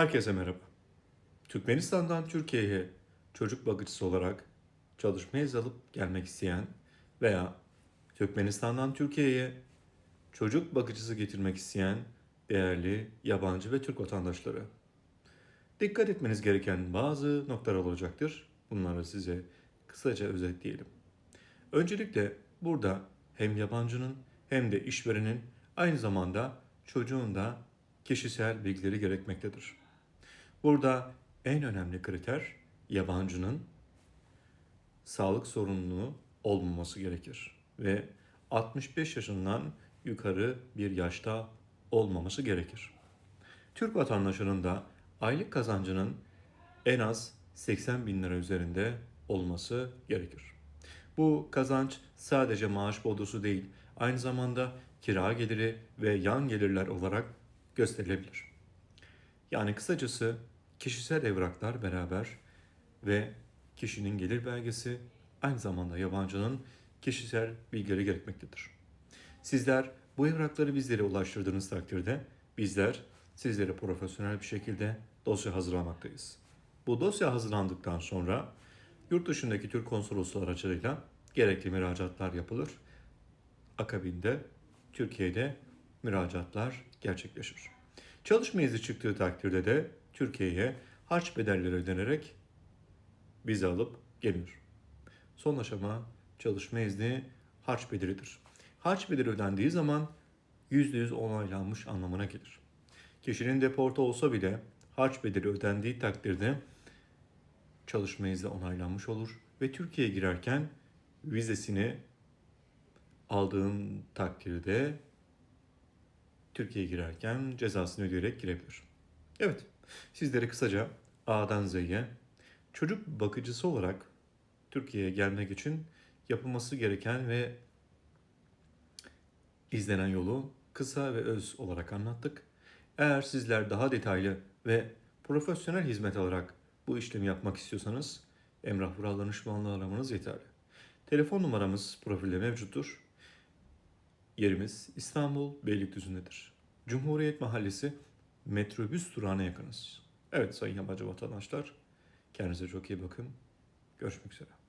Herkese merhaba. Türkmenistan'dan Türkiye'ye çocuk bakıcısı olarak çalışmaya izni alıp gelmek isteyen veya Türkmenistan'dan Türkiye'ye çocuk bakıcısı getirmek isteyen değerli yabancı ve Türk vatandaşları. Dikkat etmeniz gereken bazı noktalar olacaktır. Bunları size kısaca özetleyelim. Öncelikle burada hem yabancının hem de işverenin aynı zamanda çocuğun da kişisel bilgileri gerekmektedir. Burada en önemli kriter yabancının sağlık sorununu olmaması gerekir ve 65 yaşından yukarı bir yaşta olmaması gerekir. Türk vatandaşının da aylık kazancının en az 80 bin lira üzerinde olması gerekir. Bu kazanç sadece maaş bodosu değil, aynı zamanda kira geliri ve yan gelirler olarak gösterilebilir. Yani kısacası kişisel evraklar beraber ve kişinin gelir belgesi aynı zamanda yabancının kişisel bilgileri gerekmektedir. Sizler bu evrakları bizlere ulaştırdığınız takdirde bizler sizlere profesyonel bir şekilde dosya hazırlamaktayız. Bu dosya hazırlandıktan sonra yurt dışındaki Türk konsolosluğu aracılığıyla gerekli müracaatlar yapılır. Akabinde Türkiye'de müracaatlar gerçekleşir. Çalışma izni çıktığı takdirde de Türkiye'ye harç bedelleri ödenerek vize alıp gelir. Son aşama çalışma izni harç bedelidir. Harç bedeli ödendiği zaman %100 onaylanmış anlamına gelir. Kişinin deporta olsa bile harç bedeli ödendiği takdirde çalışma izni onaylanmış olur ve Türkiye'ye girerken vizesini aldığın takdirde Türkiye'ye girerken cezasını ödeyerek girebilir. Evet, sizlere kısaca A'dan Z'ye çocuk bakıcısı olarak Türkiye'ye gelmek için yapılması gereken ve izlenen yolu kısa ve öz olarak anlattık. Eğer sizler daha detaylı ve profesyonel hizmet alarak bu işlemi yapmak istiyorsanız Emrah Vural danışmanlığı aramanız yeterli. Telefon numaramız profilde mevcuttur. Yerimiz İstanbul Beylikdüzü'ndedir. Cumhuriyet Mahallesi metrobüs durağına yakınız. Evet sayın yabancı vatandaşlar, kendinize çok iyi bakın. Görüşmek üzere.